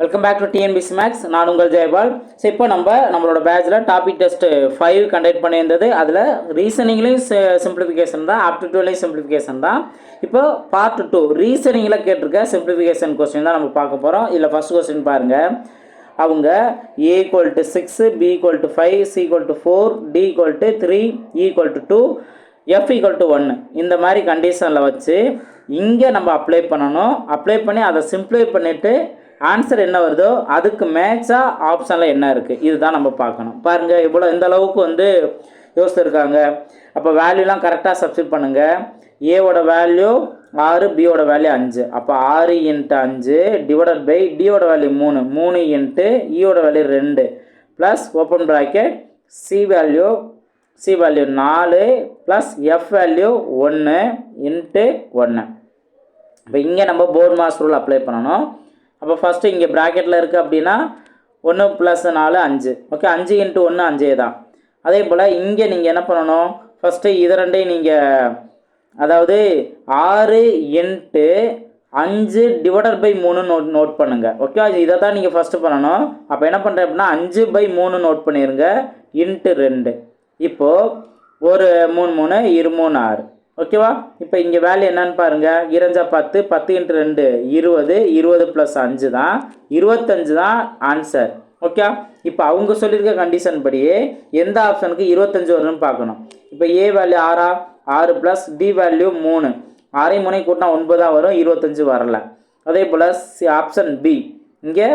Welcome back to TNPSC maths நான் உங்கள் Jayapal. So இப்போ நம்ம நம்மளோட பேட்சில் டாபிக் டெஸ்ட் ஃபைவ் கண்டக்ட் பண்ணியிருந்தது. அதில் ரீசனிங்லேயும் சிம்பிளிஃபிகேஷன் தான் ஆப்டிடியூட்லேயும் சிம்பிளிஃபிகேஷன் தான். இப்போ பார்ட் டூ ரீசனிங்கில் கேட்டிருக்க சிம்பிளிஃபிகேஷன் கொஸ்டின் தான் நம்ம பார்க்க போகிறோம் இதில் ஃபஸ்ட் கொஸ்டின் பாருங்கள் அவங்க a equal to six b equal to five c equal to four d equal to three equal to two f equal to ஒன்று இந்த மாதிரி கண்டிஷனில் வச்சு இங்கே நம்ம அப்ளை பண்ணணும். அப்ளை பண்ணி அதை சிம்ப்ளை பண்ணிவிட்டு ஆன்சர் என்ன வருதோ அதுக்கு மேட்சாக ஆப்ஷனில் என்ன இருக்குது இதுதான் நம்ம பார்க்கணும். பாருங்கள் இவ்வளோ இந்த அளவுக்கு வந்து யோசிச்சிருக்காங்க. அப்போ வேல்யூலாம் கரெக்டாக சப்ஸ்டிட் பண்ணுங்கள் ஏவோட வேல்யூ ஆறு பியோட வேல்யூ அஞ்சு. அப்போ ஆறு இன்ட்டு அஞ்சு டிவைடட் பை டியோட வேல்யூ மூணு. மூணு இன்ட்டு இயோட வேல்யூ ரெண்டு. Plus open bracket c value c value நாலு ப்ளஸ் எஃப் வேல்யூ ஒன்று இன்ட்டு ஒன்று இப்போ இங்கே நம்ம போர்ட் மாஸ் ரூல் அப்ளை பண்ணணும். அப்போ ஃபஸ்ட்டு இங்கே ப்ராக்கெட்டில் இருக்குது அப்படின்னா ஒன்று ப்ளஸ் நாலு அஞ்சு. ஓகே அஞ்சு இன்ட்டு ஒன்று அஞ்சே தான். அதே போல் இங்கே நீங்கள் என்ன பண்ணணும்? ஃபஸ்ட்டு இது ரெண்டையும் நீங்கள் அதாவது ஆறு இன்ட்டு அஞ்சு டிவைடட் பை மூணு நோட் நோட் பண்ணுங்கள் ஓகே இதை தான் நீங்கள் ஃபஸ்ட்டு பண்ணணும். அப்போ என்ன பண்ணுறேன் அப்படின்னா அஞ்சு பை மூணு நோட் பண்ணிடுங்க இன்ட்டு ரெண்டு. இப்போது ஒரு மூணு மூணு இரு மூணு ஆறு. ஓகேவா? இப்போ இங்கே வேல்யூ என்னன்னு பாருங்கள் இரஞ்சா பத்து பத்து இன்ட்டு ரெண்டு இருபது இருபது ப்ளஸ் அஞ்சு தான். இருபத்தஞ்சு தான் ஆன்சர் ஓகே? இப்போ அவங்க சொல்லியிருக்க கண்டிஷன் படியே எந்த ஆப்ஷனுக்கு இருபத்தஞ்சு வரும்னு பார்க்கணும். இப்போ ஏ வேல்யூ ஆறா? ஆறு ப்ளஸ் டி வேல்யூ மூணு. ஆறையும் மூணை கூட்டினா ஒன்பதாக வரும் இருபத்தஞ்சு வரல. அதே போல் ஆப்ஷன் பி இங்கே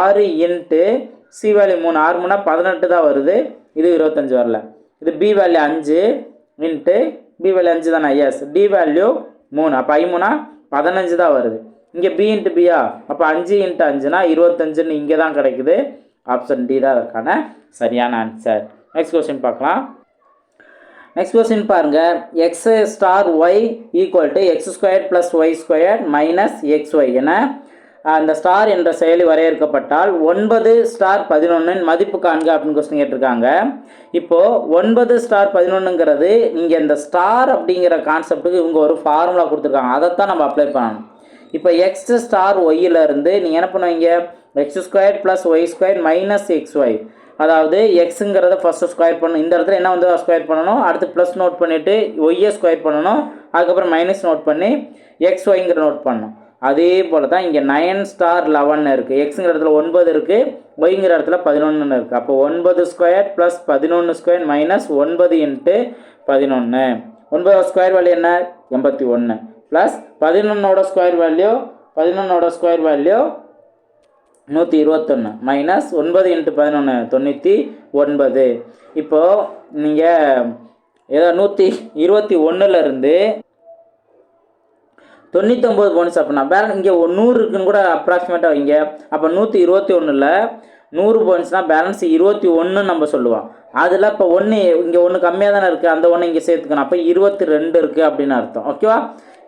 ஆறு இன்ட்டு சி வேல்யூ மூணு. ஆறு மூணா பதினெட்டு தான் வருது. இது இருபத்தஞ்சு வரல. இது பி வேல்யூ அஞ்சு இன்ட்டு பி வேல்யூ அஞ்சு தானே? எஸ் டி வேல்யூ மூணு. அப்போ ஐ மூணா? பதினஞ்சு தான் வருது. இங்கே பி இன்ட்டு பியா அப்போ அஞ்சு இன்ட்டு அஞ்சுனா இருபத்தஞ்சுன்னு இங்கே தான் கிடைக்குது. ஆப்ஷன் டி தான் அதற்கான சரியான ஆன்சர் நெக்ஸ்ட் கொஸ்டின் பார்க்கலாம். நெக்ஸ்ட் கொஸ்டின் பாருங்க. X star y equal to x square plus y square minus x y என அந்த ஸ்டார் என்ற செயலி வரையறுக்கப்பட்டால் ஒன்பது ஸ்டார் பதினொன்றின் மதிப்பு காண்க அப்படின்னு கொஸ்டின் கேட்டிருக்காங்க. இப்போது ஒன்பது ஸ்டார் பதினொன்றுங்கிறது நீங்கள் இந்த ஸ்டார் அப்படிங்கிற கான்செப்ட்டுக்கு இவங்க ஒரு ஃபார்முலா கொடுத்துருக்காங்க. அதைத்தான் நம்ம அப்ளை பண்ணணும். இப்போ எக்ஸ் ஸ்டார் ஒய்யிலேருந்து நீங்கள் என்ன பண்ணுவீங்க? X square plus y square minus x y அதாவது எக்ஸுங்கிறத ஃபஸ்ட்டு ஸ்கொயர் பண்ணணும். இந்த இடத்துல என்ன வந்து ஸ்கொயர் பண்ணணும்? அடுத்து ப்ளஸ் நோட் பண்ணிவிட்டு ஒய்யை ஸ்கொயர் பண்ணணும். அதுக்கப்புறம் மைனஸ் நோட் பண்ணி எக்ஸ் ஒய்ங்கிற நோட் பண்ணணும். அதே போல் தான் இங்கே நயன் ஸ்டார் லெவன் இருக்குது எக்ஸுங்கிற இடத்துல ஒன்பது இருக்குது ஒய்ங்கிற இடத்துல பதினொன்று இருக்குது அப்போ ஒன்பது ஸ்கொயர் ப்ளஸ் பதினொன்று ஸ்கொயர் மைனஸ் ஒன்பது இன்ட்டு பதினொன்று ஒன்பது ஸ்கொயர் வேல்யூ என்ன? எண்பத்தி ஒன்று ப்ளஸ் பதினொன்னோட ஸ்கொயர் வேல்யூ பதினொன்னோட ஸ்கொயர் வேல்யூ நூற்றி இருபத்தொன்று மைனஸ் ஒன்பது இன்ட்டு பதினொன்று தொண்ணூற்றி ஒன்பது. இப்போது நீங்கள் ஏதோ நூற்றி இருபத்தி ஒன்றுலேருந்து தொண்ணூத்தொம்பது போனஸ் அப்படின்னா பேலன்ஸ் இங்கே ஒரு நூறு இருக்குன்னு கூட அப்ராக்சிமேட்டாக வைங்க. அப்போ நூற்றி இருபத்தி ஒன்றில் நூறு பாயிண்ட்ஸ்னால் பேலன்ஸ் இருபத்தி ஒன்று நம்ம சொல்லுவோம். அதில் இப்போ ஒன்று இங்கே ஒன்று கம்மியாக தானே இருக்குது அந்த ஒன்று இங்கே சேர்த்துக்கணும். அப்போ இருபத்தி ரெண்டு இருக்குது அப்படின்னு அர்த்தம். ஓகேவா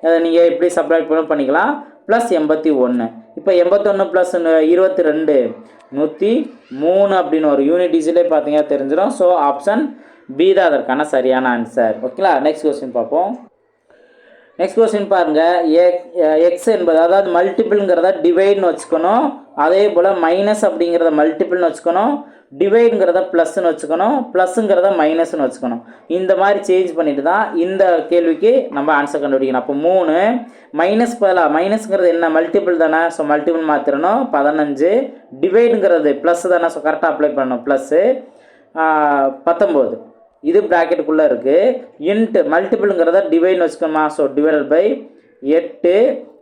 அதை நீங்கள் எப்படி சப்ளை பண்ண பண்ணிக்கலாம். ப்ளஸ் எண்பத்தி ஒன்று இப்போ எண்பத்தொன்று ப்ளஸ் இருபத்தி ரெண்டு நூற்றி மூணு அப்படின்னு ஒரு யூனிட் டிஜிலே பார்த்தீங்கன்னா தெரிஞ்சிடும். ஸோ ஆப்ஷன் பி தான் அதற்கான சரியான ஆன்சர் ஓகேங்களா நெக்ஸ்ட் கொஸ்டின் பார்ப்போம். நெக்ஸ்ட் கொஸ்டின் பாருங்கள் எக்ஸ் என்பது அதாவது மல்டிபிள்ங்கிறத டிவைட்னு வச்சுக்கணும். அதே போல் மைனஸ் அப்படிங்கிறத மல்டிபிள்னு வச்சுக்கணும். டிவைடுங்கிறத ப்ளஸ்ன்னு வச்சுக்கணும். ப்ளஸ்ஸுங்கிறத மைனஸ்னு வச்சுக்கணும். இந்த மாதிரி சேஞ்ச் பண்ணிட்டு தான் இந்த கேள்விக்கு நம்ம ஆன்சர் கண்டுபிடிக்கணும். அப்போ மூணு மைனஸ் பதிலாக மைனஸ்ங்கிறது என்ன? மல்டிபிள் தானே. ஸோ மல்டிபிள் மாற்றிடணும் பதினஞ்சு. டிவைடுங்கிறது ப்ளஸ் தானே. ஸோ கரெக்டாக அப்ளை பண்ணணும். ப்ளஸ்ஸு பத்தொம்போது இது ப்ராக்கெட்டுக்குள்ளே இருக்குது இன்ட்டு மல்டிபிளுங்கிறத டிவைட்னு வச்சுக்கணுமா ஸோ டிவைடட் பை எட்டு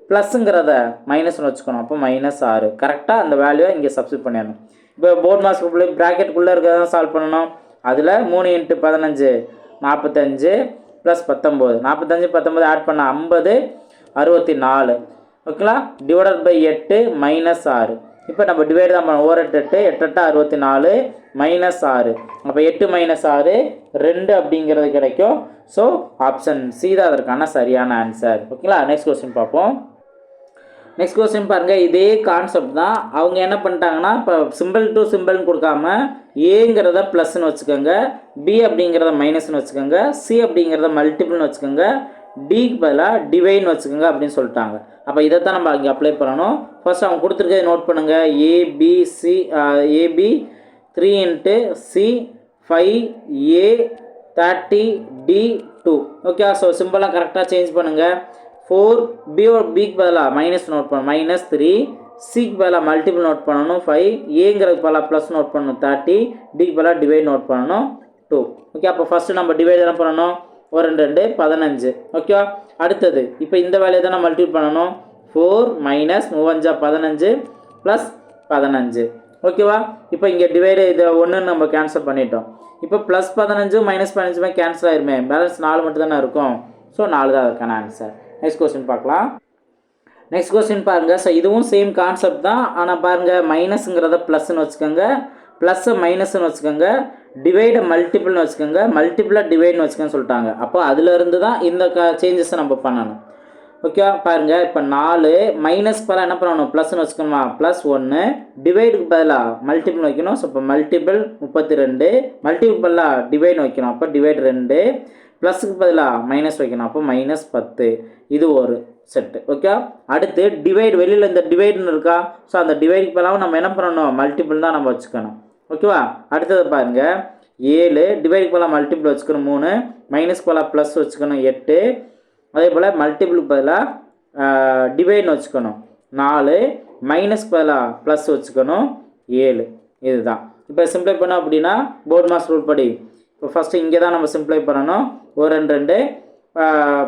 ப்ளஸ்ஸுங்கிறத மைனஸ்னு வச்சுக்கணும். அப்போ மைனஸ் ஆறு. கரெக்டாக அந்த வேல்யூவை இங்கே சப்ஸ்டிட் பண்ணிடணும். இப்போ போர்ட் மாஸ்க்குள்ளே ப்ராக்கெட்டுக்குள்ளே இருக்கிறத சால்வ் பண்ணணும். அதில் மூணு இன்ட்டு பதினஞ்சு நாற்பத்தஞ்சு ப்ளஸ் பத்தொம்போது. நாற்பத்தஞ்சு பத்தொம்போது ஆட் பண்ண ஐம்பது அறுபத்தி நாலு. ஓகேங்களா டிவைடட் பை எட்டு மைனஸ் ஆறு. இப்போ நம்ம டிவைட் தான் பண்ணோம். ஓர் எட்டு எட்டு எட்டெட்டா அறுபத்தி நாலு மைனஸ் ஆறு. அப்போ எட்டு மைனஸ் ஆறு ரெண்டு அப்படிங்கிறது கிடைக்கும். ஸோ ஆப்ஷன் சி தான் அதற்கான சரியான ஆன்சர் ஓகேங்களா நெக்ஸ்ட் கொஸ்டின் பார்ப்போம். நெக்ஸ்ட் கொஸ்டின் பாருங்கள் இதே கான்செப்ட் தான். அவங்க என்ன பண்ணிட்டாங்கன்னா இப்போ சிம்பிள் டு சிம்பிள்னு கொடுக்காம ஏங்கிறத ப்ளஸ்ன்னு வச்சுக்கோங்க. பி அப்படிங்கிறத மைனஸ்னு வச்சுக்கோங்க. சி அப்படிங்கிறத மல்டிபிள்னு வச்சுக்கோங்க. டிக்கு பதிலாக டிவைன் வச்சுக்கோங்க அப்படின்னு சொல்லிட்டாங்க. அப்போ இதை தான் நம்ம அங்கே அப்ளை பண்ணணும். ஃபர்ஸ்ட் அவங்க கொடுத்துருக்கதை நோட் பண்ணுங்கள் ABC AB three into c five a thirty d two okay so சிம்பிளாக கரெக்டாக சேஞ்ச் பண்ணுங்கள் ஃபோர் பி பிக்கு பதிலாக மைனஸ் நோட் பண்ண மைனஸ் த்ரீ சிக்கு பதிலாக மல்டிபிள் நோட் பண்ணணும். ஃபைவ் ஏங்கிறதுக்கு பதிலாக ப்ளஸ் நோட் பண்ணணும். தேர்ட்டி டிக்கு பதிலாக டிவைட் நோட் பண்ணணும். டூ ஓகே அப்போ ஃபஸ்ட்டு நம்ம டிவைட் என்ன பண்ணணும். ஒரு ரெண்டு ரெண்டு பதினஞ்சு. ஓகேவா அடுத்தது இப்போ இந்த வேலையை தான் மல்டிபிள் பண்ணணும்? ஃபோர் மைனஸ் மூவஞ்சா பதினஞ்சு ப்ளஸ் பதினஞ்சு. ஓகேவா இப்போ இங்கே டிவைடு இதை ஒன்றுன்னு நம்ம கேன்சல் பண்ணிட்டோம். இப்போ ப்ளஸ் பதினஞ்சு மைனஸ் பதினஞ்சுமே கேன்சல் ஆயிருமே. பேலன்ஸ் நாலு மட்டும் தானே இருக்கும். ஸோ நாலு தான் இருக்கான ஆன்சர் நெக்ஸ்ட் கொஸ்டின் பார்க்கலாம். நெக்ஸ்ட் கொஸ்டின் பாருங்கள் ஸோ இதுவும் சேம் கான்செப்ட் தான். ஆனால் பாருங்கள் மைனஸுங்கிறத ப்ளஸ்ன்னு வச்சுக்கோங்க. ப்ளஸ்ஸை மைனஸ்னு வச்சுக்கோங்க டிவைடை மல்டிபிள்னு வச்சுக்கோங்க மல்டிபிளாக டிவைட்னு வச்சுக்கோன்னு சொல்லிட்டாங்க. அப்போ அதுலேருந்து தான் இந்த க சேஞ்சஸை நம்ம பண்ணணும். ஓகேவா பாருங்கள் இப்போ நாலு மைனஸ் பதிலாக என்ன பண்ணணும்? ப்ளஸ்னு வச்சுக்கணுமா? ப்ளஸ் ஒன்று டிவைடுக்கு பதிலாக மல்டிபிள் வைக்கணும். ஸோ இப்போ மல்டிபிள் முப்பத்தி ரெண்டு மல்டிபிள் பதிலாக டிவைட் வைக்கணும். அப்போ டிவைட் ரெண்டு ப்ளஸுக்கு பதிலாக மைனஸ் வைக்கணும். அப்போ மைனஸ் பத்து. இது ஒரு செட்டு ஓகே அடுத்து டிவைடு வெளியில் இந்த டிவைடுன்னு இருக்கா? ஸோ அந்த டிவைடுக்கு பதிலாக நம்ம என்ன பண்ணணும்? மல்டிபிள் தான் நம்ம வச்சுக்கணும். ஓகேவா? அடுத்தது பாருங்க. ஏழு டிவைடுக்கு பதிலாக மல்டிபிள் வச்சுக்கணும் மூணு மைனஸ்க்கு பதிலாக ப்ளஸ் வச்சுக்கணும் எட்டு. அதே போல் மல்டிபிளுக்கு பதிலாக டிவைட்னு வச்சுக்கணும் நாலு மைனஸ்க்கு பதிலாக ப்ளஸ் வச்சுக்கணும் ஏழு. இதுதான். இப்போ சிம்ப்ளை பண்ணோம் அப்படின்னா போர்ட் மாஸ் ரூல் படி. இப்போ ஃபஸ்ட்டு இங்கே தான் நம்ம சிம்ப்ளை பண்ணணும். ஒரு ரெண்டு ரெண்டு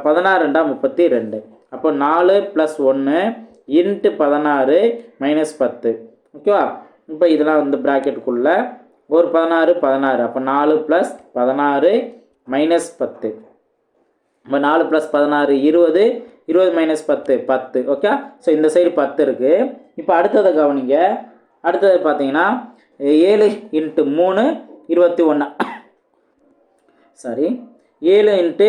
பதினாறு ரெண்டா முப்பத்தி ரெண்டு. அப்போ நாலு ப்ளஸ் ஒன்று இன்ட்டு பதினாறு மைனஸ் பத்து. ஓகேவா? இப்போ இதெல்லாம் வந்து ப்ராக்கெட்டுக்குள்ளே ஒரு பதினாறு பதினாறு. அப்போ நாலு ப்ளஸ் பதினாறு மைனஸ் பத்து. இப்போ நாலு ப்ளஸ் பதினாறு இருபது. இருபது மைனஸ் பத்து பத்து. ஓகே ஸோ இந்த சைடு பத்து இருக்குது இப்போ அடுத்ததை கவனிங்க. அடுத்தது பார்த்தீங்கன்னா ஏழு இன்ட்டு மூணு இருபத்தி ஒன்று சாரி ஏழு இன்ட்டு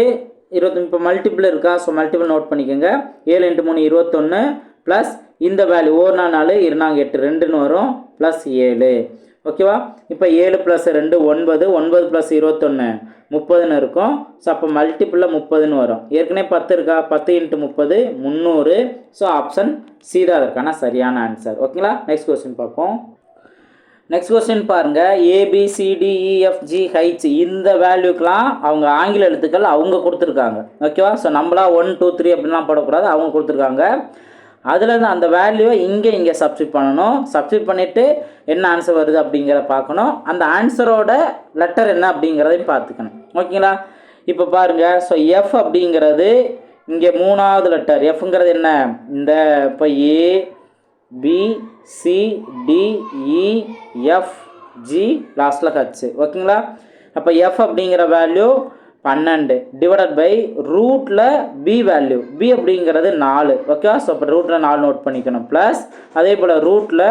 இருபத்தி இப்போ மல்டிபிள் இருக்கா? ஸோ மல்டிபிள் நோட் பண்ணிக்கோங்க. ஏழு இன்ட்டு மூணு இருபத்தொன்று ப்ளஸ் இந்த வேல்யூ ஓர் நாள் நாலு இருநாங்க எட்டு. ரெண்டுன்னு வரும். ப்ளஸ் ஏழு. ஓகேவா இப்போ ஏழு ப்ளஸ் ரெண்டு ஒன்பது ஒன்பது ப்ளஸ் இருபத்தொன்று முப்பதுன்னு இருக்கும். ஸோ அப்போ மல்டிப்பிளில் முப்பதுன்னு வரும். ஏற்கனவே பத்து இருக்கா? பத்து இன்ட்டு முப்பது முந்நூறு. ஸோ ஆப்ஷன் சி தான் அதற்கான சரியான ஆன்சர் ஓகேங்களா நெக்ஸ்ட் கொஸ்டின் பார்ப்போம். நெக்ஸ்ட் கொஸ்டின் பாருங்கள் ஏபிசிடிஇஎஃப்ஜி ஹைச் இந்த வேல்யூக்கெலாம் அவங்க ஆங்கில எழுத்துக்கள் அவங்க கொடுத்துருக்காங்க. ஓகேவா ஸோ நம்மளா ஒன் டூ த்ரீ அப்படின்லாம் போடக்கூடாது. அவங்க கொடுத்துருக்காங்க. அதில் அந்த வேல்யூவை இங்கே இங்கே சப்ஸ்டிட் பண்ணணும். சப்ஸ்டிட் பண்ணிவிட்டு என்ன ஆன்சர் வருது அப்படிங்கிறத பார்க்கணும். அந்த ஆன்சரோட லெட்டர் என்ன அப்படிங்கிறதையும் பார்த்துக்கணும். ஓகேங்களா? இப்போ பாருங்கள் ஸோ எஃப் அப்படிங்கிறது இங்கே மூணாவது லெட்டர் எஃப்ங்கிறது என்ன? இந்த இப்போ a b c d f g லாஸ்ட்டில் ஹச் ஓகேங்களா? அப்போ எஃப் அப்படிங்கிற வேல்யூ பன்னெண்டு. டிவைடட் பை ரூட்டில் பி வேல்யூ பி அப்படிங்கிறது நாலு. ஓகேவா ஸோ அப்போ ரூட்டில் நாலு நோட் பண்ணிக்கணும். ப்ளஸ் அதே போல் ரூட்டில்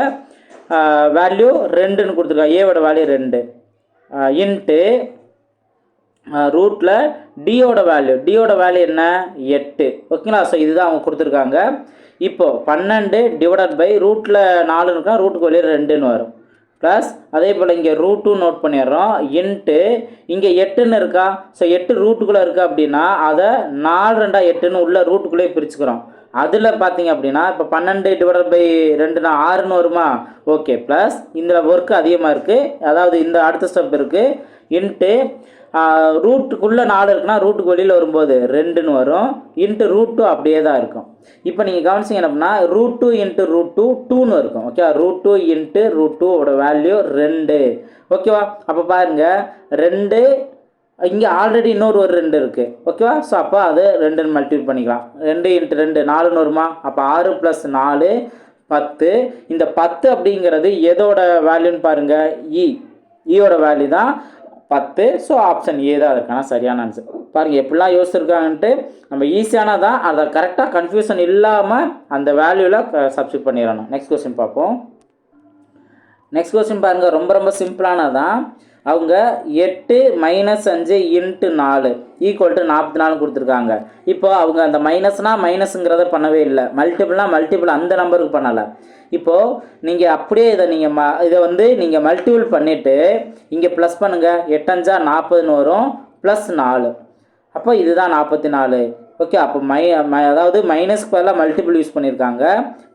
வேல்யூ ரெண்டுன்னு கொடுத்துருக்காங்க. ஏவோட வேல்யூ ரெண்டு. இன்ட்டு ரூட்டில் டியோட வேல்யூ டியோட வேல்யூ என்ன? எட்டு. ஓகேங்களா ஸோ இதுதான் அவங்க கொடுத்துருக்காங்க. இப்போ பன்னெண்டு டிவைடட் பை ரூட்டில் நாலுன்னு இருக்கா? ரூட்டுக்கு வெளியே ரெண்டுன்னு வரும். ப்ளஸ் அதே போல் இங்கே ரூட் டூ நோட் பண்ணிடுறோம். இன்ட்டு இங்கே எட்டுன்னு இருக்கா? ஸோ எட்டு ரூட்டுக்குள்ளே இருக்கா அப்படின்னா அதை நாலு ரெண்டாக எட்டுன்னு உள்ள ரூட்டுக்குள்ளேயே பிரிச்சுக்கிறோம். அதில் பார்த்தீங்க அப்படின்னா இப்போ பன்னெண்டு டிவைடட் பை ரெண்டுனா ஆறுன்னு வருமா? ஓகே ப்ளஸ் இந்த ஒர்க்கு அதிகமாக இருக்குது அதாவது இந்த அடுத்த ஸ்டெப் இருக்குது இன்ட்டு ரூட்டுக்குள்ளே நாலு இருக்குன்னா ரூட்டுக்கு வெளியில் வரும்போது ரெண்டுன்னு வரும். இன்ட்டு ரூட் டூ அப்படியே தான் இருக்கும். இப்போ நீங்கள் கவனிச்சிங்க என்ன அப்படின்னா root two into root two டூன்னு இருக்கும். Okay root two into root டூவோட வேல்யூ ரெண்டு. ஓகேவா அப்போ பாருங்கள் ரெண்டு இங்கே ஆல்ரெடி இன்னொரு ஒரு ரெண்டு இருக்குது ஓகேவா ஸோ அப்போ அது ரெண்டுன்னு மல்டிபிள் பண்ணிக்கலாம். ரெண்டு இன்ட்டு ரெண்டு நாலுன்னு வருமா? அப்போ ஆறு ப்ளஸ் நாலு பத்து. இந்த பத்து அப்படிங்கிறது எதோட வேல்யூன்னு பாருங்கள் இ e. ஈயோட e வேல்யூ தான். பத்து. ஸோ ஆப்ஷன் ஏ தான் அதுக்கான சரியான ஆன்சர் பாருங்கள் எப்படிலாம் யோசிச்சிருக்காங்கன்ட்டு நம்ம ஈஸியானதான் அதை கரெக்டாக கன்ஃபியூஷன் இல்லாமல் அந்த வேல்யூவில் சப்ஸ்டிட் பண்ணிடணும். நெக்ஸ்ட் கொஸ்டின் பார்ப்போம். நெக்ஸ்ட் கொஸ்டின் பாருங்கள் ரொம்ப ரொம்ப சிம்பிளானதான் அவங்க எட்டு மைனஸ் அஞ்சு இன்ட்டு நாலு ஈக்குவல் டு நாற்பத்தி நாலு கொடுத்துருக்காங்க. இப்போ அவங்க அந்த மைனஸ்னால் மைனஸுங்கிறத பண்ணவே இல்லை. மல்டிபிள்னா மல்டிபிள் அந்த நம்பருக்கு பண்ணலை. இப்போது நீங்கள் அப்படியே இதை நீங்கள் ம இதை வந்து நீங்கள் மல்டிபிள் பண்ணிவிட்டு இங்கே ப்ளஸ் பண்ணுங்கள் எட்டஞ்சா நாற்பதுன்னு வரும். ப்ளஸ் நாலு. அப்போ இதுதான் நாற்பத்தி நாலு. ஓகே அப்போ மை ம- அதாவது மைனஸ்க்கு பதிலாக மல்டிபிள் யூஸ் பண்ணியிருக்காங்க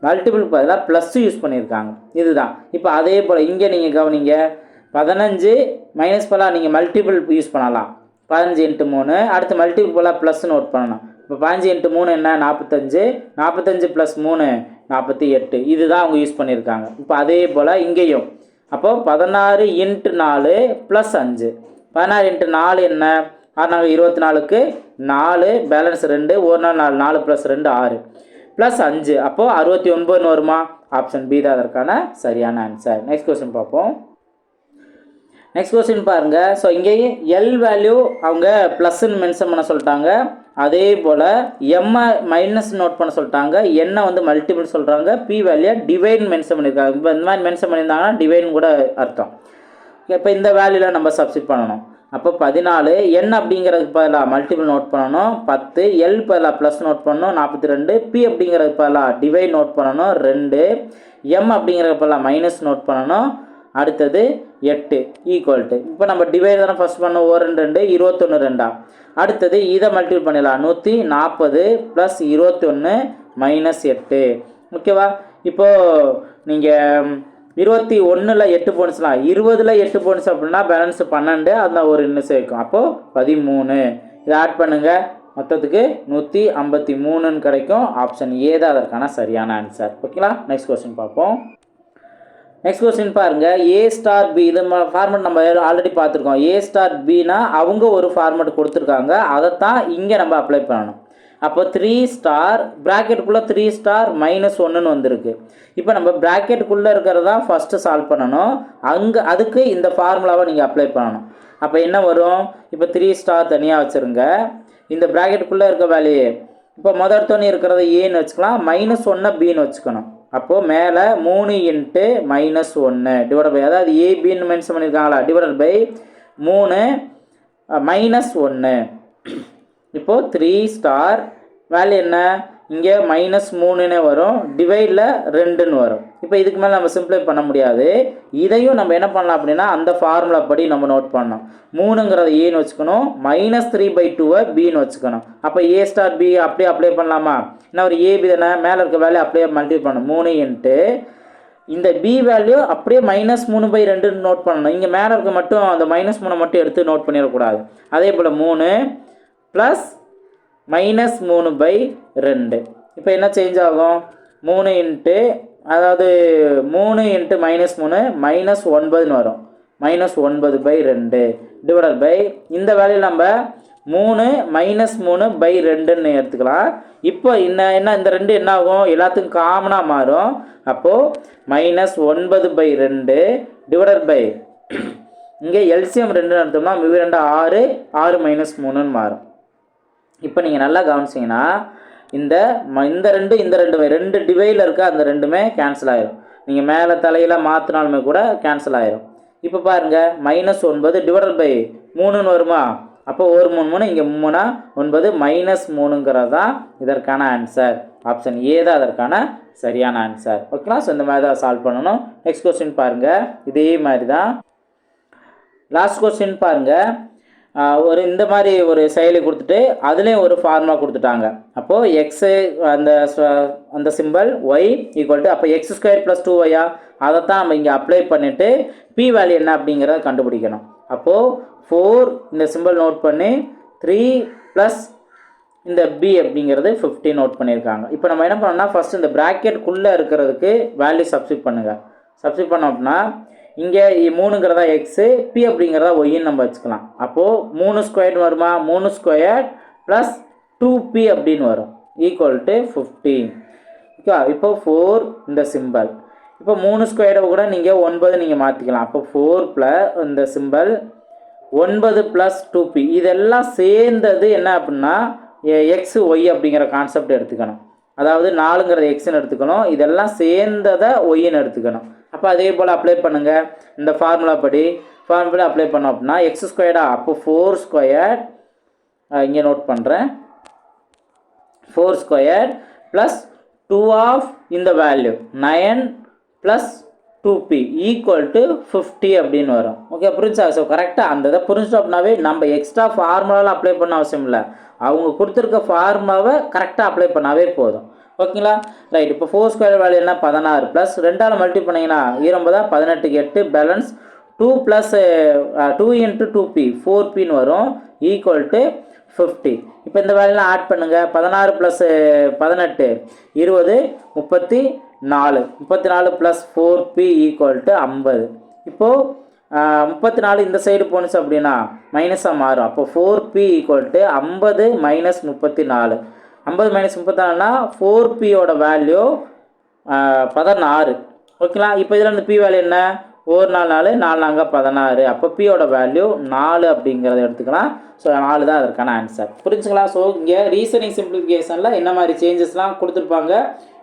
மல்டிபிளுக்கு பதிலாக ப்ளஸ்ஸு யூஸ் பண்ணியிருக்காங்க இதுதான். இப்போ அதே போல் இங்கே நீங்கள் கவனிங்க. பதினஞ்சு மைனஸ் பதிலாக நீங்கள் மல்டிபிள் யூஸ் பண்ணலாம். பதினஞ்சு இன்ட்டு மூணு அடுத்து மல்டிபிள் பதிலாக ப்ளஸ் நோட் பண்ணணும். இப்போ பதினஞ்சு இன்ட்டு மூணு என்ன? நாற்பத்தஞ்சு நாற்பத்தஞ்சு ப்ளஸ் மூணு நாற்பத்தி எட்டு. இதுதான் அவங்க யூஸ் பண்ணியிருக்காங்க இப்போ அதே போல் இங்கேயும். அப்போ பதினாறு இன்ட்டு நாலு ப்ளஸ் அஞ்சு. பதினாறு இன்ட்டு நாலு என்ன? ஆறு இருபத்தி நாலுக்கு நாலு பேலன்ஸ் ரெண்டு ஒரு நாள் நாலு நாலு ப்ளஸ் ரெண்டு ஆறு. ப்ளஸ் அஞ்சு. அப்போது அறுபத்தி ஒன்பதுன்னு வருமா? ஆப்ஷன் பி தான் அதற்கான சரியான ஆன்சர் நெக்ஸ்ட் கொஸ்டின் பார்ப்போம். நெக்ஸ்ட் கொஸ்டின் பாருங்க. ஸோ இங்கேயும் எல் வேல்யூ அவங்க ப்ளஸ்ன்னு மென்ஷன் பண்ண சொல்லிட்டாங்க. அதே போல் எம்ஐ மைனஸ் நோட் பண்ண சொல்லிட்டாங்க. என்ன வந்து மல்டிபிள் சொல்கிறாங்க பி வேல்யூ டிவைன் மென்ஷன் பண்ணியிருக்காங்க இப்போ இந்த மாதிரி மென்ஷன் பண்ணியிருந்தாங்கன்னா டிவைன் கூட அர்த்தம். இப்போ இந்த வேல்யூவில் நம்ம சப்ஸ்டிட் பண்ணணும். அப்போ பதினாலு என் அப்படிங்கிறதுக்கு பதிலாக மல்டிபிள் நோட் பண்ணணும். பத்து எல் பதிலாக ப்ளஸ் நோட் பண்ணணும். நாற்பத்தி ரெண்டு பி அப்படிங்கிறதுக்கு பதிலாக டிவைன் நோட் பண்ணணும். ரெண்டு எம் அப்படிங்கிறதுக்கு பதிலாக மைனஸ் நோட் பண்ணணும். அடுத்தது எட்டு ஈக்குவல் டு இப்போ நம்ம டிவைட் தானே ஃபஸ்ட் பண்ணோம். ஓ ரெண்டு ரெண்டு இருபத்தொன்று ரெண்டா? அடுத்தது இதை மல்டிபிள் பண்ணிடலாம். நூற்றி நாற்பது ப்ளஸ் இருபத்தொன்று மைனஸ் எட்டு. ஓகேவா இப்போது நீங்கள் இருபத்தி ஒன்றில் எட்டு போன்ஸ்லாம் இருபதில் எட்டு போன்ஸ் அப்படின்னா பேலன்ஸ் பன்னெண்டு அந்த ஒரு இன்னும் சேர்க்கும். அப்போது பதிமூணு. இதை ஆட் பண்ணுங்கள் மொத்தத்துக்கு நூற்றி ஐம்பத்தி மூணுன்னு கிடைக்கும். ஆப்ஷன் ஏ தான் அதற்கான சரியான ஆன்சர் ஓகேங்களா நெக்ஸ்ட் கொஸ்டின் பார்ப்போம். நெக்ஸ்ட் கொஸ்டின் பாருங்கள் ஏ ஸ்டார் பி இது ஃபார்மெட் நம்ம ஆல்ரெடி பார்த்துருக்கோம். ஏ ஸ்டார் பினா அவங்க ஒரு ஃபார்மெட் கொடுத்துருக்காங்க. அதைத்தான் இங்கே நம்ம அப்ளை பண்ணணும். அப்போ த்ரீ ஸ்டார் ப்ராக்கெட்டுக்குள்ளே த்ரீ ஸ்டார் மைனஸ் ஒன்றுன்னு வந்திருக்கு. இப்போ நம்ம ப்ராக்கெட்டுக்குள்ளே இருக்கிறதா ஃபஸ்ட்டு சால்வ் பண்ணணும். அங்கே அதுக்கு இந்த ஃபார்முலாவை நீங்கள் அப்ளை பண்ணணும். அப்போ என்ன வரும்? இப்போ த்ரீ ஸ்டார் தனியாக வச்சுருங்க. இந்த ப்ராக்கெட்டுக்குள்ளே இருக்க வேலையே இப்போ முதல் தோணி இருக்கிறத ஏன்னு வச்சுக்கலாம். மைனஸ் ஒன்றை பின்னு வச்சுக்கணும். அப்போது மேலே மூணு இன்ட்டு மைனஸ் ஒன்று டிவைட் பை அதாவது ஏபின்னு மென்ஷன் பண்ணியிருக்காங்களா டிவைட் பை மூணு மைனஸ் ஒன்று இப்போது த்ரீ ஸ்டார் வேல்யூ என்ன? இங்கே மைனஸ் மூணுன்னு வரும் டிவைடில் ரெண்டுன்னு வரும். இப்போ இதுக்கு மேலே நம்ம சிம்ப்ளை பண்ண முடியாது. இதையும் நம்ம என்ன பண்ணலாம் அப்படின்னா அந்த ஃபார்முலா படி நம்ம நோட் பண்ணணும் மூணுங்கிறத ஏன்னு வச்சுக்கணும் மைனஸ் த்ரீ பை டூவை பின்னு வச்சுக்கணும். அப்போ ஏ ஸ்டார் பி அப்படியே அப்ளை பண்ணலாமா? என்ன ஒரு ஏபி தானே மேலே இருக்க வேலையை அப்படியே மல்டிபிள் பண்ணணும். மூணு இன்ட்டு இந்த பி வேல்யூ அப்படியே மைனஸ் மூணு பை ரெண்டுன்னு நோட் பண்ணணும். இங்கே மேலே இருக்க மட்டும் அந்த மைனஸ் மூணை மட்டும் எடுத்து நோட் பண்ணிடக்கூடாது. அதே போல் மூணு ப்ளஸ் மைனஸ் மூணு பை ரெண்டு. இப்போ என்ன சேஞ்ச் ஆகும்? மூணு இன்ட்டு அதாவது மூணு இன்ட்டு மைனஸ் மூணு மைனஸ் ஒன்பதுன்னு வரும். மைனஸ் ஒன்பது பை ரெண்டு. டிவைடட் பை இந்த வேலையில் நம்ம மூணு மைனஸ் மூணு பை ரெண்டுன்னு எடுத்துக்கலாம். இப்போ என்ன என்ன இந்த ரெண்டு என்ன ஆகும்? எல்லாத்துக்கும் காமனாக மாறும். அப்போது மைனஸ் ஒன்பது பை ரெண்டு டிவைடட் பை இங்கே எல்சிஎம் ரெண்டுன்னு எடுத்தோம்னா மிக ரெண்டு ஆறு ஆறு மைனஸ் மூணுன்னு மாறும். இப்போ நீங்கள் நல்லா கவனிச்சிங்கன்னா இந்த ம இந்த ரெண்டு இந்த ரெண்டுமே ரெண்டு டிவைல இருக்க அந்த ரெண்டுமே கேன்சல் ஆயிரும். நீங்கள் மேலே தலையில் மாற்றினாலுமே கூட கேன்சல் ஆயிரும். இப்போ பாருங்கள் மைனஸ் ஒன்பது டிவைடட் பை மூணுன்னு வருமா? அப்போ ஒரு மூணு மூணு இங்கே மூணா ஒன்பது மைனஸ் மூணுங்கிறது தான் இதற்கான ஆன்சர் ஆப்ஷன் ஏ தான் அதற்கான சரியான ஆன்சர் ஓகேங்களா ஸோ இந்த மாதிரி தான் சால்வ் பண்ணணும். நெக்ஸ்ட் கொஸ்டின் பாருங்கள் இதே மாதிரி தான். லாஸ்ட் கொஸ்டின் பாருங்கள் ஒரு இந்த மாதிரி ஒரு செயலி கொடுத்துட்டு அதுலேயும் ஒரு ஃபார்மா கொடுத்துட்டாங்க. அப்போது எக்ஸு அந்த அந்த சிம்பிள் ஒய் ஈக்குவல் டு அப்போ எக்ஸ் ஸ்கொயர் ப்ளஸ் டூ ஒய்யா அதைத்தான் நம்ம இங்கே அப்ளை பண்ணிவிட்டு பி வேல்யூ என்ன அப்படிங்கிறத கண்டுபிடிக்கணும். அப்போது ஃபோர் இந்த சிம்பல் நோட் பண்ணி த்ரீ ப்ளஸ் இந்த பி அப்படிங்கிறது 15 நோட் பண்ணியிருக்காங்க. இப்போ நம்ம என்ன பண்ணோம்னா ஃபஸ்ட் இந்த ப்ராக்கெட்குள்ளே இருக்கிறதுக்கு வேல்யூ சப்ஸ்டிட் பண்ணுங்கள் சப்ஸ்டிட் பண்ணோம் அப்படின்னா இங்கே மூணுங்கிறதா எக்ஸு பி அப்படிங்கிறதா ஒய்ன்னு நம்ம வச்சுக்கலாம். அப்போது மூணு ஸ்கொயர்னு வருமா? மூணு ஸ்கொயர் ப்ளஸ் டூ பி அப்படின்னு வரும். ஈக்குவல் டு ஃபிஃப்டீன் ஓகேவா இப்போ ஃபோர் இந்த சிம்பல் இப்போ மூணு ஸ்கொயரை கூட நீங்கள் ஒன்பது நீங்கள் மாற்றிக்கலாம் அப்போ ஃபோர் ப்ளஸ் இந்த சிம்பல் ஒன்பது ப்ளஸ் டூ பி இதெல்லாம் சேர்ந்தது என்ன அப்படின்னா எக்ஸ் ஒய் அப்படிங்கிற கான்செப்ட் எடுத்துக்கணும். அதாவது நாலுங்கிறத எக்ஸ்ன்னு எடுத்துக்கணும். இதெல்லாம் சேர்ந்ததை ஒய்ன்னு எடுத்துக்கணும். அப்போ அதே போல் அப்ளை பண்ணுங்கள் இந்த ஃபார்முலா படி ஃபார்முலா அப்ளை பண்ணோம் அப்படின்னா எக்ஸ் ஸ்கொயர்டா அப்போ ஃபோர் ஸ்கொயர் இங்கே நோட் பண்ணுறேன் four square plus two of இந்த value nine plus two B equal to fifty அப்படின்னு வரும். ஓகே புரிஞ்சா ஸோ கரெக்டாக அந்த இதை புரிஞ்சிட்டோம் அப்படின்னாவே நம்ம எக்ஸ்ட்ரா ஃபார்முலாவில் அப்ளை பண்ண அவசியம் இல்லை. அவங்க கொடுத்துருக்க ஃபார்முலாவை கரெக்டாக அப்ளை பண்ணாவே போதும். ஓகேங்களா? ரைட் இப்போ ஃபோர் ஸ்கொயர் வேல்யூனா பதினாறு ப்ளஸ் ரெண்டால் மல்டி பண்ணிங்கன்னா இருபதா பதினெட்டுக்கு எட்டு. Balance two plus two into two B four பின்னு வரும். ஈக்குவல் டு ஃபிஃப்டி இப்போ இந்த வேலையெல்லாம் ஆட் பண்ணுங்கள் பதினாறு ப்ளஸ் பதினெட்டு இருபது முப்பத்தி நாலு முப்பத்தி நாலு plus four B equal to ஐம்பது. இப்போது முப்பத்தி நாலு இந்த சைடு போணுச்சு அப்படின்னா மைனஸாக மாறும். அப்போ ஃபோர் பி ஈக்குவல் டு ஐம்பது மைனஸ் முப்பத்தி நாலு ஐம்பது மைனஸ் முப்பத்தாறுனா ஃபோர் பியோட வேல்யூ பதினாறு. ஓகேங்களா இப்போ இதில் இந்த பி வேல்யூ என்ன? ஒரு நாலு நாலு நாலு நாங்க பதினாறு. அப்போ பியோட வேல்யூ நாலு அப்படிங்கிறத எடுத்துக்கலாம். ஸோ நாலு தான் அதற்கான ஆன்சர் புரிஞ்சுங்களா? ஸோ இங்கே ரீசனிங் சிம்பிளிஃபிகேஷனில் என்ன மாதிரி சேஞ்சஸ்லாம் கொடுத்துருப்பாங்க?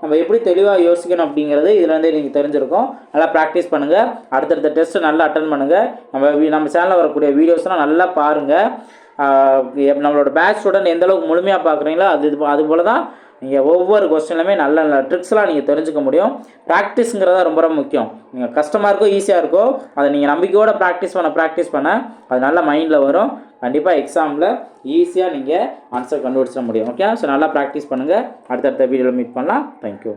நம்ம எப்படி தெளிவாக யோசிக்கணும் அப்படிங்கிறது இதுலேருந்தே நீங்கள் தெரிஞ்சிருக்கும். நல்லா ப்ராக்டிஸ் பண்ணுங்கள் அடுத்தடுத்த டெஸ்ட்டு நல்லா அட்டன் பண்ணுங்கள் நம்ம நம்ம சேனலில் வரக்கூடிய வீடியோஸ்லாம் நல்லா பாருங்கள் நம்மளோட பேட்ச் ஸ்டூடெண்ட் எந்த அளவுக்கு முழுமையாக பார்க்குறீங்களோ அது இது அது போல தான் நீங்கள் ஒவ்வொரு கொஸ்டின்லையுமே நல்ல நல்ல ட்ரிக்ஸ்லாம் நீங்கள் தெரிஞ்சுக்க முடியும். ப்ராக்டிஸுங்கிறதா ரொம்ப ரொம்ப முக்கியம். நீங்கள் கஷ்டமாக இருக்கோ ஈஸியாக இருக்கோ அதை நீங்கள் நம்பிக்கையோட ப்ராக்டிஸ் பண்ண ப்ராக்டிஸ் பண்ண அது நல்ல மைண்டில் வரும். கண்டிப்பாக எக்ஸாமில் ஈஸியாக நீங்கள் ஆன்சர் கண்டுபிடிச்சிட முடியும். ஓகே ஸோ நல்லா ப்ராக்டிஸ் பண்ணுங்கள் அடுத்தடுத்த வீடியோவில் மீட் பண்ணலாம். தேங்க்யூ